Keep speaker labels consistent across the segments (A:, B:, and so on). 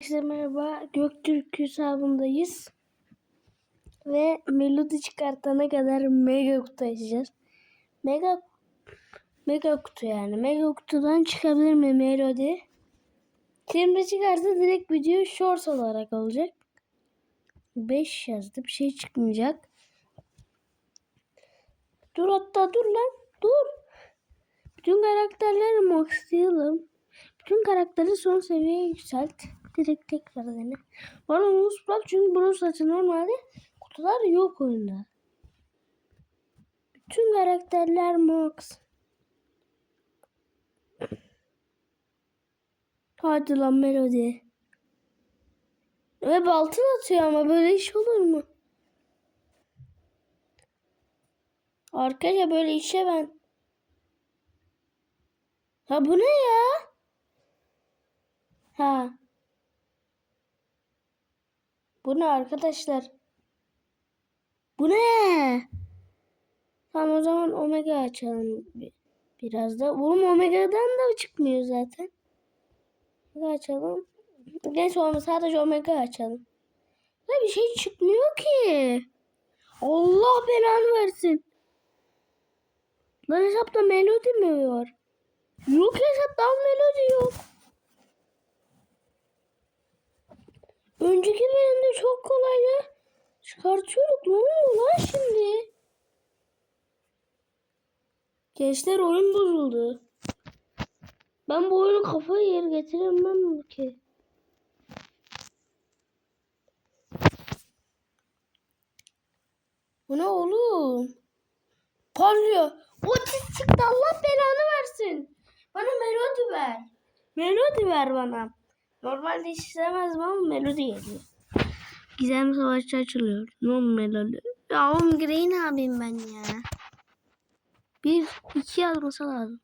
A: Herkese merhaba. Göktürk hesabındayız. Ve melodi çıkartana kadar mega kutu açacağız. Mega mega kutu yani. Mega kutudan çıkabilir mi melodi? Şimdi çıkarsa direkt video short olarak olacak. 5 yazdı. Bir şey çıkmayacak. Dur hatta dur lan. Dur. Bütün karakterleri maxlayalım. Bütün karakteri son seviyeye yükselt. Direkt tekrar dene. Bana Nus bak çünkü bunun saçı normalde kutular yok oyunda. Bütün karakterler max. Hadi lan melodi. Ve baltın atıyor ama böyle iş olur mu? Arkadaşlar böyle işe ben. Ha bu ne ya? Ha. Bu ne arkadaşlar? Bu ne? Tamam o zaman omega açalım bi- biraz da. Oğlum omega'dan da çıkmıyor zaten. Omega açalım. Neyse onu sadece omega açalım. Ya bir şey çıkmıyor ki. Allah belanı versin. Lan hesapta melodi mi var? Yok hesapta melodi yok. Önceki bölümde çok kolaydı. Çıkartıyorduk. Ne oluyor lan şimdi? Gençler oyun bozuldu. Ben bu oyunu kafaya yer getiremem ki. Bu ne oğlum? Parlıyor. Otis çıktı Allah belanı versin. Bana melodi ver. Melodi ver bana. Normalde hiç istemezdim ama melodi geliyor. Gizem Savaşçı açılıyor. Ne melodi? Ya oğlum ne yapayım ben ya? Bir, iki yazması lazım.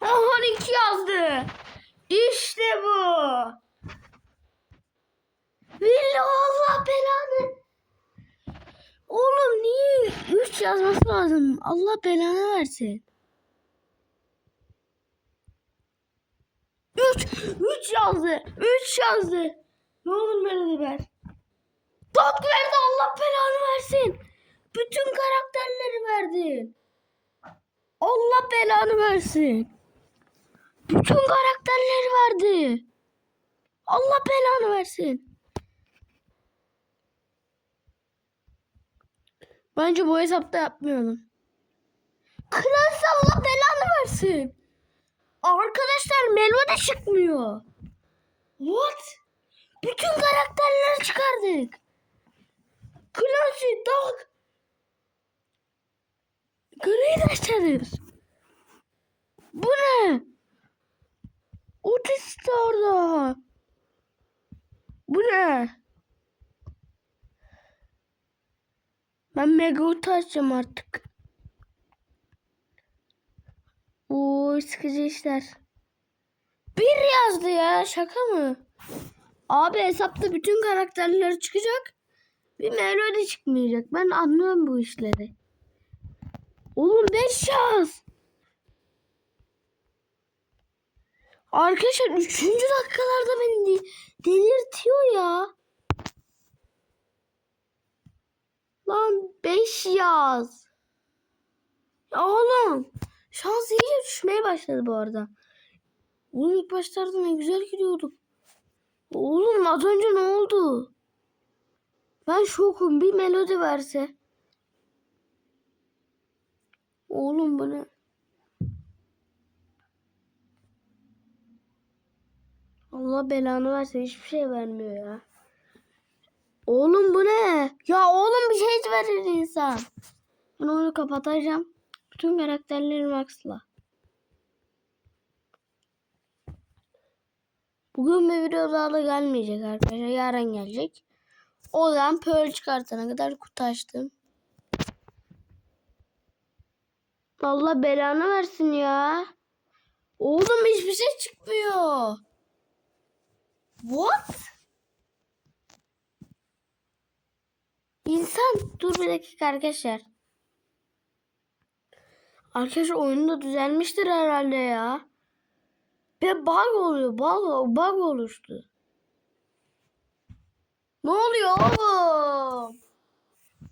A: Aha iki yazdı. İşte bu. Villa Allah belanı. Oğlum niye? Üç yazması lazım. Allah belanı versin. Üç. Yazdı. Üç yazdı. Ne olur melodi ver. Dört verdi Allah belanı versin. Bütün karakterleri verdin. Allah belanı versin. Bütün karakterleri verdi. Allah belanı versin. Bence bu hesapta yapmayalım. Klas Allah belanı versin. Arkadaşlar melodi çıkmıyor. What? Bütün karakterleri çıkardık. Classy, Dog. Gri de açarız. Bu ne? Otis de orada. Bu ne? Ben mega ulti açacağım artık. Oo sıkıcı işler. Bir yazdı ya şaka mı? Abi hesapta bütün karakterler çıkacak. Bir melodi çıkmayacak. Ben anlıyorum bu işleri. Oğlum 5 yaz. Arkadaşlar 3. dakikalarda beni de- delirtiyor ya. Lan 5 yaz. Ya oğlum. Şans iyice düşmeye başladı bu arada. Oğlum ilk başlarda ne güzel gidiyorduk. Oğlum az önce ne oldu? Ben şokum. Bir melodi verse. Oğlum bu ne? Allah belanı verse hiçbir şey vermiyor ya. Oğlum bu ne? Ya oğlum bir şey verir insan. Ben onu kapatacağım. Bütün karakterleri maxla. Bugün bir video daha da gelmeyecek arkadaşlar. Yarın gelecek. O zaman Pearl çıkartana kadar kutu açtım. Allah belanı versin ya. Oğlum hiçbir şey çıkmıyor. What? İnsan dur bir dakika arkadaşlar. Arkadaşlar oyun da düzelmiştir herhalde ya. Ve bug oluyor. Bug, bug oluştu. Ne oluyor oğlum?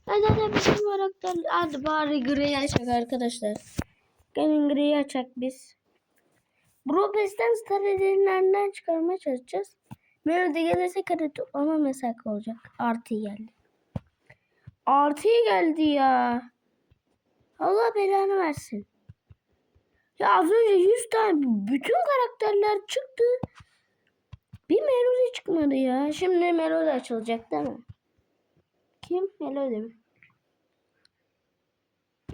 A: Hadi hadi bizim karakter. Hadi bari gri açak arkadaşlar. Gelin gri açak biz. Brobes'ten star edinlerinden çıkarmaya çalışacağız. Melody gelirse kare toplama mesak olacak. Artı geldi. Artı geldi ya. Allah belanı versin. Ya az önce 100 tane bütün karakterler çıktı. Bir Melody çıkmadı ya. Şimdi Melody açılacak değil mi? Kim? Melody mi?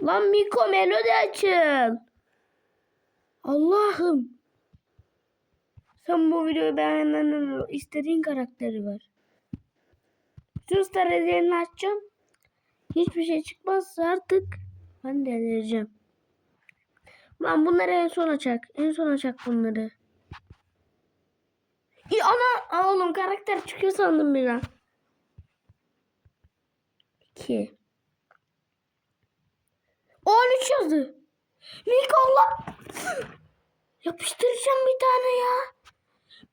A: Lan Miko Melody açıl. Allah'ım. Sen bu videoyu beğenenlerin istediğin karakteri var. Bütün star açacağım. Hiçbir şey çıkmazsa artık ben delireceğim. Lan bunları en son açacak. En son açacak bunları. İyi ana oğlum karakter çıkıyor sandım bir an. 2 13 yazdı. Miko Allah. Yapıştıracağım bir tane ya.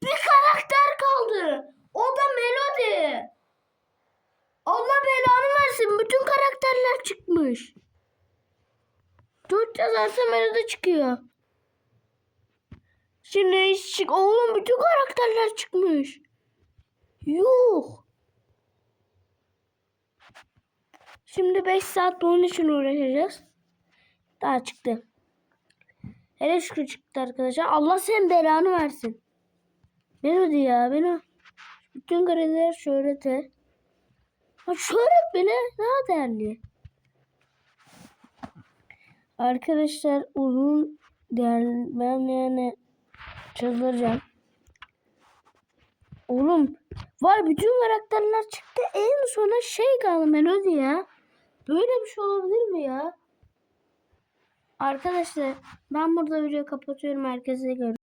A: Bir karakter kaldı. O da Melody. Allah belanı versin. Bütün karakterler çıkmış. 4 yazarsa Melody çıkıyor. Şimdi hiç çık. Oğlum bütün karakterler çıkmış. Yuh. Şimdi 5 saat onun için uğraşacağız. Daha çıktı. Hele şükür çıktı arkadaşlar. Allah sen belanı versin. Melody ya beni. Bütün kariyer şöhrete. Ha şöhret bile daha değerli. Arkadaşlar uzun değerli ben yani çıldıracağım. Oğlum var bütün karakterler çıktı en sona şey kaldı Melody ya. Böyle bir şey olabilir mi ya? Arkadaşlar ben burada video kapatıyorum. Herkese görüşürüz.